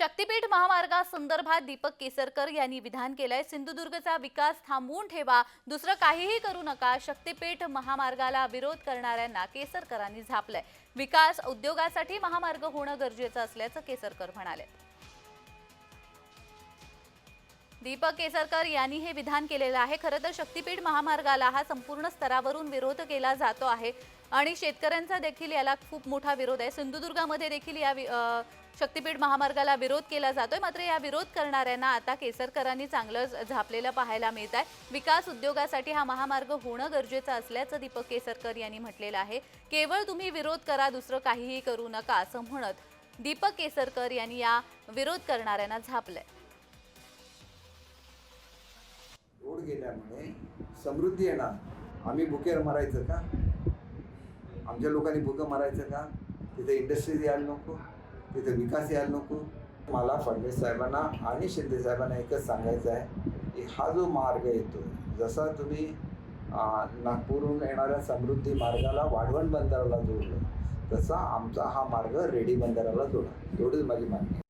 शक्तीपीठ महामार्गासंदर्भात दीपक केसरकर यांनी विधान केलंय. सिंधुदुर्गचा विकास थांबवून ठेवा. दुसरं काहीही करू नका. शक्तीपीठ महामार्गाला विरोध करणाऱ्यांना केसरकरांनी झापलंय. विकास उद्योगासाठी महामार्ग होणं गरजेचं असल्याचं केसरकर म्हणाले. दीपक केसरकर यांनी हे विधान केलेलं आहे. खरं तर शक्तीपीठ महामार्गाला हा संपूर्ण स्तरावरून विरोध केला जातो आहे. आणि शेतकऱ्यांचा देखील याला खूप मोठा विरोध आहे. सिंधुदुर्गामध्ये देखील या शक्तीपीठ महामार्गाला विरोध केला जातोय. मात्र या विरोध करणाऱ्यांना आता केसरकरांनी चांगलं झापलेलं पाहायला मिळत आहे. विकास उद्योगासाठी हा महामार्ग होणं गरजेचं असल्याचं दीपक केसरकर यांनी म्हटलेलं आहे. केवळ तुम्ही विरोध करा दुसरं काहीही करू नका असं म्हणत दीपक केसरकर यांनी या विरोध करणाऱ्यांना झापलंय. रोड गेल्यामुळे समृद्धी येणार. आम्ही भुकेर मारायचं का? आमच्या लोकांनी भुकं मारायचं का तिथे इंडस्ट्रीज यायला नको तिथे विकास यायला नको. मला फडणवीस साहेबांना आणि शिंदे साहेबांना एकच सांगायचं आहे की हा जो मार्ग येतो जसा तुम्ही नागपूरहून येणाऱ्या समृद्धी मार्गाला वाढवण बंदराला जोडलं तसा आमचा हा मार्ग रेडी बंदराला जोडा. एवढीच माझी मागणी आहे.